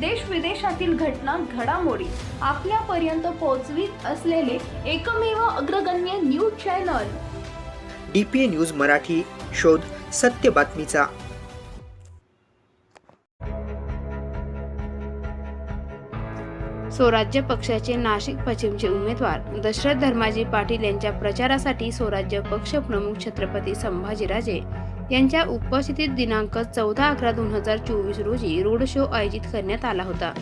देश विदेशातील घटना घडामोडी आपल्यापर्यंत पोहोचवीत असलेले एकमेव अग्रगण्य news channel. D P A news Marathi शोध सत्य बातमीचा. स्वराज्य पक्षाचे नाशिक पश्चिमचे उमेदवार दशरथ धर्माजी पाटील यांच्या प्रचारासाठी स्वराज्य पक्ष प्रमुख छत्रपती संभाजीराजे यांच्या उपस्थितीत दिनांक चौदा अकरा दोन हजार चोवीस रोजी रोड शो आयोजित करण्यात आला होता.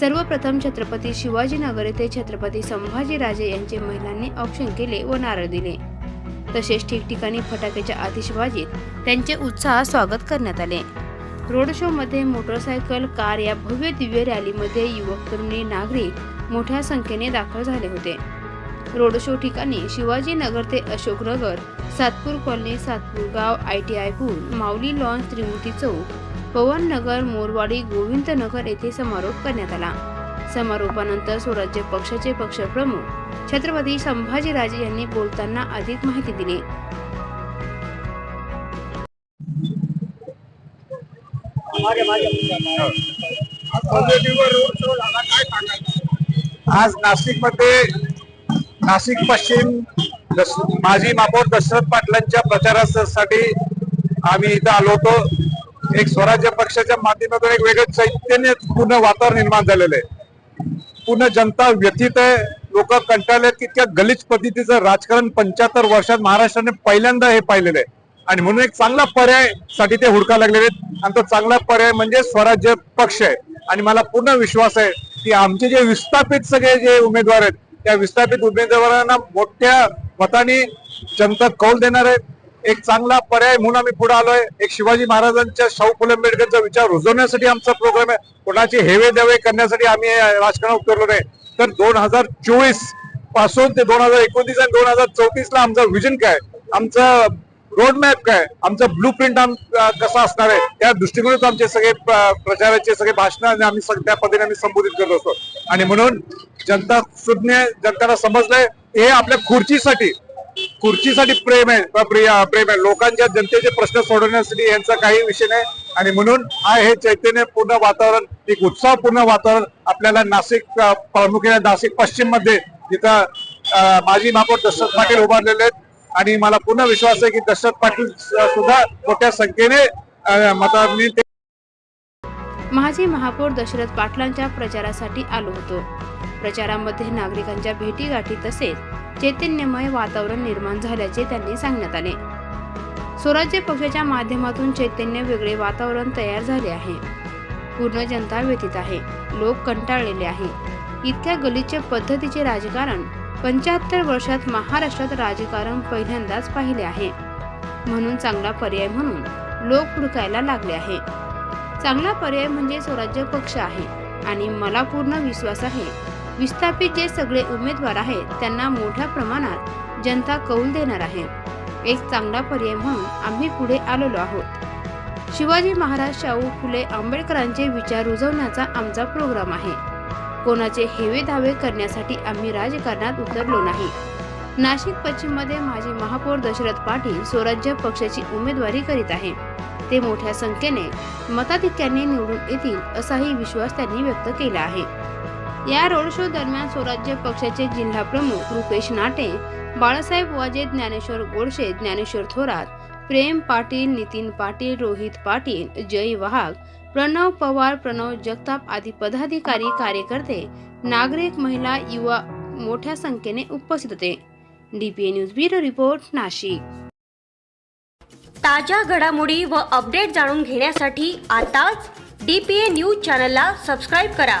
सर्वप्रथम छत्रपती शिवाजीनगर येथे छत्रपती संभाजीराजे यांचे महिलांनी औक्षण केले व नारळ दिले. तसेच ठिकठिकाणी फटाक्याच्या आतिषबाजीत त्यांचे उत्साह स्वागत करण्यात आले. रोड शो मध्ये मोटरसायकल कार या भव्य दिव्य रॅलीमध्ये युवक तरुणी नागरिक मोठ्या संख्येने दाखल झाले होते. रोड शो ठिकाणी शिवाजीनगर ते अशोकनगर सातपूर कॉलनी सातपूर गाव आय टी आय पूल माऊली लॉन्स त्रिमूर्ती चौक पवन नगर मोरवाडी गोविंद नगर येथे समारोप करण्यात आला. समारोपानंतर स्वराज्य पक्षाचे पक्षप्रमुख छत्रपती संभाजीराजे यांनी बोलताना अधिक माहिती दिली. आज नाशिकमध्ये नाशिक पश्चिम माजी महापौर दशरथ पाटलांच्या प्रचारासाठी आम्ही इथं आलो होतो. एक स्वराज्य पक्षाच्या माध्यमातून एक वेगळं चैतन्य पूर्ण वातावरण निर्माण झालेलं आहे. पूर्ण जनता व्यथित आहे. लोक कंटाळलेत की इतक्या गलिच पद्धतीचं राजकारण पंच्याहत्तर वर्षात महाराष्ट्राने पहिल्यांदा हे पाहिलेलं आहे. आणि म्हणून एक चांगला पर्यायसाठी ते हुडका लागलेले आहेत. आणि तो चांगला पर्याय म्हणजे स्वराज्य पक्ष आहे. आणि मला पूर्ण विश्वास आहे की आमचे जे विस्थापित सगळे जे उमेदवार आहेत त्या विस्थापित उमेदवारांना मोठ्या मताने जनता कौल देणार आहे एक चांगला पर्याय म्हणून आम्ही पुढे आलोय. एक शिवाजी महाराजांच्या शाहू फुले आंबेडकरचा विचार रुजवण्यासाठी आमचा प्रोग्राम आहे. कोणाची हेवे देवे करण्यासाठी आम्ही राजकारणात उतरलो नाही. तर दोन हजार चोवीसपासून ते दोन हजार एकोणतीस आणि दोन हजार चौतीस ला आमचं विजन काय? आमचं रोड मॅप काय? आमचं ब्लू प्रिंट कसा असणार आहे? त्या दृष्टिकोनातून आमचे सगळे प्रचाराचे सगळे भाषण आम्ही त्या पद्धतीने आम्ही संबोधित करत असतो. आणि म्हणून जनता सुज्ञ जनतेला समजलंय. हे आपल्या खुर्चीसाठी खुर्चीसाठी प्रेम आहे प्रेम आहे. लोकांच्या जनतेचे प्रश्न सोडवण्यासाठी यांचा काही विषय नाही. आणि म्हणून हा हे चैतन्यपूर्ण वातावरण एक उत्साहपूर्ण वातावरण आपल्याला नाशिक प्रामुख्याने नाशिक पश्चिममध्ये जिथं माजी महापौर दशरथ पाटील उभारलेले आहेत. आणि मला पूर्ण विश्वास आहे की दशरथ पाटील सुद्धा मोठ्या संख्येने अ, मतांनी ते माजी महापौर दशरथ पाटलांच्या प्रचारासाठी आलो होतो. प्रचारामध्ये नागरिकांच्या भेटीगाठी तसेच चैतन्यमय वातावरण निर्माण झाल्याचे त्यांनी सांगण्यात आले. स्वराज्य पक्षाच्या माध्यमातून चैतन्य वेगळे वातावरण तयार झाले आहे. पूर्ण जनता व्यतीत आहे. लोक कंटाळलेले आहे. इतक्या गलिच्छ पद्धतीचे राजकारण पंच्याहत्तर वर्षात महाराष्ट्रात राजकारण पहिल्यांदाच पाहिले आहे. म्हणून चांगला पर्याय म्हणून लोक हुडकायला लागले आहे. चांगला पर्याय म्हणजे स्वराज्य पक्ष आहे आणि मला पूर्ण विश्वास आहे विस्थापित जे सगळे उमेदवार आहेत त्यांना मोठ्या प्रमाणात जनता कौल देणार आहे. एक चांगला पर्याय म्हणून आम्ही पुढे आलेलो आहोत. शिवाजी महाराज शाहू फुले आंबेडकरांचे विचार रुजवण्याचा आमचा प्रोग्राम आहे. कोणाचे हेवे दावे करण्यासाठी आम्ही राजकारणात उतरलो नाही. नाशिक पश्चिममध्ये माजी महापौर दशरथ पाटील स्वराज्य पक्षाची उमेदवारी करीत आहे. ते मोठ्या संख्येने मताधिक्याने निवडून येतील असाही विश्वास त्यांनी व्यक्त केला आहे. या रोड शो दरम्यान स्वराज्य पक्षाचे जिल्हा प्रमुख रुपेश नाटे बाळासाहेब वाजे ज्ञानेश्वर गोडसे ज्ञानेश्वर थोरात प्रेम पाटील नितीन पाटील रोहित पाटील जय वाघ प्रणव पवार प्रणव जगताप आदी पदाधिकारी कार्यकर्ते नागरिक महिला युवा मोठ्या संख्येने उपस्थित होते. DPA news bureau report Nashik. ताज्या घडामोडी व अपडेट जाणून घेण्यासाठी आताच डी पी ए न्यूज चॅनलला सबस्क्राईब करा.